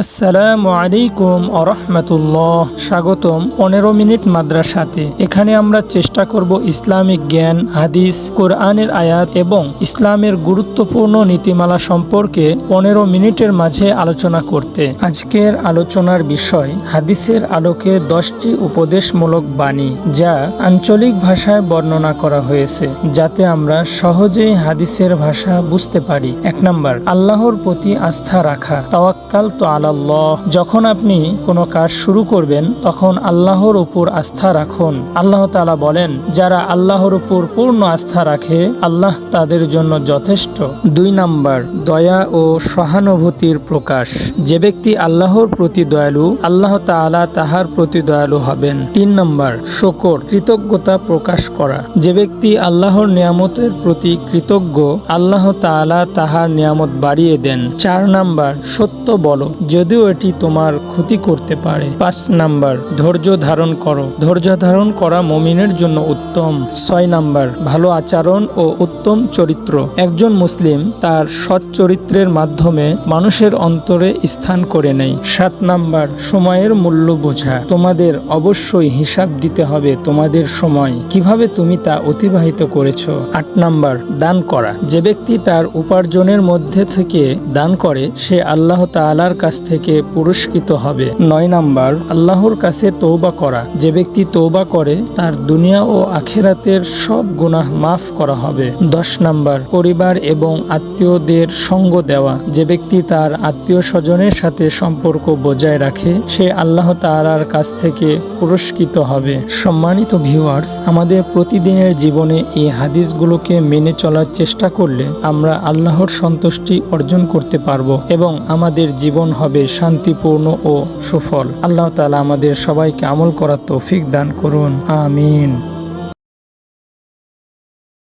আসসালামু আলাইকুম আরহামতুল্লাহ স্বাগতম পনেরো মিনিট মাদ্রাসাতে। এখানে আমরা চেষ্টা করব ইসলামিক জ্ঞান, হাদিস, কোরআনের আয়াত এবং ইসলামের গুরুত্বপূর্ণ নীতিমালা সম্পর্কে পনেরো মিনিটের মাঝে আলোচনা করতে। আজকের আলোচনার বিষয় হাদিসের আলোকে দশটি উপদেশমূলক বাণী যা আঞ্চলিক ভাষায় বর্ণনা করা হয়েছে, যাতে আমরা সহজেই হাদিসের ভাষা বুঝতে পারি। এক নম্বর, আল্লাহর প্রতি আস্থা রাখা, তাওয়াক্কাল তো আলাল্লাহ, যখন আপনি কোনো কাজ শুরু করবেন, তখন আল্লাহর উপর আস্থা রাখুন। আল্লাহ তাআলা বলেন, যারা আল্লাহর উপর পূর্ণ আস্থা রাখে, আল্লাহ তাদের জন্য যথেষ্ট। দুই নাম্বার, দয়া ও সহানুভূতির প্রকাশ। যে ব্যক্তি আল্লাহর প্রতি দয়ালু, আল্লাহ তাআলা তাহার প্রতি দয়ালু হবেন। তিন নম্বর, শকর, কৃতজ্ঞতা প্রকাশ করা। যে ব্যক্তি আল্লাহর নিয়ামতের প্রতি কৃতজ্ঞ, আল্লাহ তাআলা তাহার নিয়ামত বাড়িয়ে দেন। চার নাম্বার, সত্য বলো। যদিও এটি তোমার ক্ষতি করতে পারে। পাঁচ নাম্বার, ধৈর্য ধারণ করো। ধৈর্য ধারণ করা মমিনের জন্য উত্তম। ছয় নাম্বার, ভালো আচরণ ও উত্তম চরিত্র। একজন মুসলিম তার সৎ চরিত্রের মাধ্যমে মানুষের অন্তরে স্থান করে নেয়। সাত নাম্বার, সময়ের মূল্য বোঝা। তোমাদের অবশ্যই হিসাব দিতে হবে তোমাদের সময়। কীভাবে তুমি তা অতিবাহিত করেছ? আট নাম্বার, দান করা। যে ব্যক্তি তার উপার্জনের মধ্যে থেকে দান করে, সে আল্লাহ তাআলার কাছ থেকে পুরস্কৃত হবে। নয় নাম্বার, আল্লাহর কাছে তৌবা করা। যে ব্যক্তি তৌবা করে, তার দুনিয়া ও আখেরাতের সব গুনাহ মাফ করা হবে। দশ নাম্বার, পরিবার এবং আত্মীয়দের সঙ্গ দেওয়া। যে ব্যক্তি তার আত্মীয় স্বজনের সাথে সম্পর্ক বজায় রাখে, সে আল্লাহ তাআলার কাছ থেকে পুরস্কৃত হবে। সম্মানিত ভিউয়ার্স আমাদের প্রতিদিনের জীবনে এই হাদিসগুলোকে মেনে চলার চেষ্টা করলে আমরা আল্লাহর সন্তুষ্টি অর্জন করতে পারব এবং আমাদের জীবন হবে শান্তিপূর্ণ ও সুফল। আল্লাহ তালা আমাদের সবাইকে আমল করার তৌফিক দান করুন। আমিন।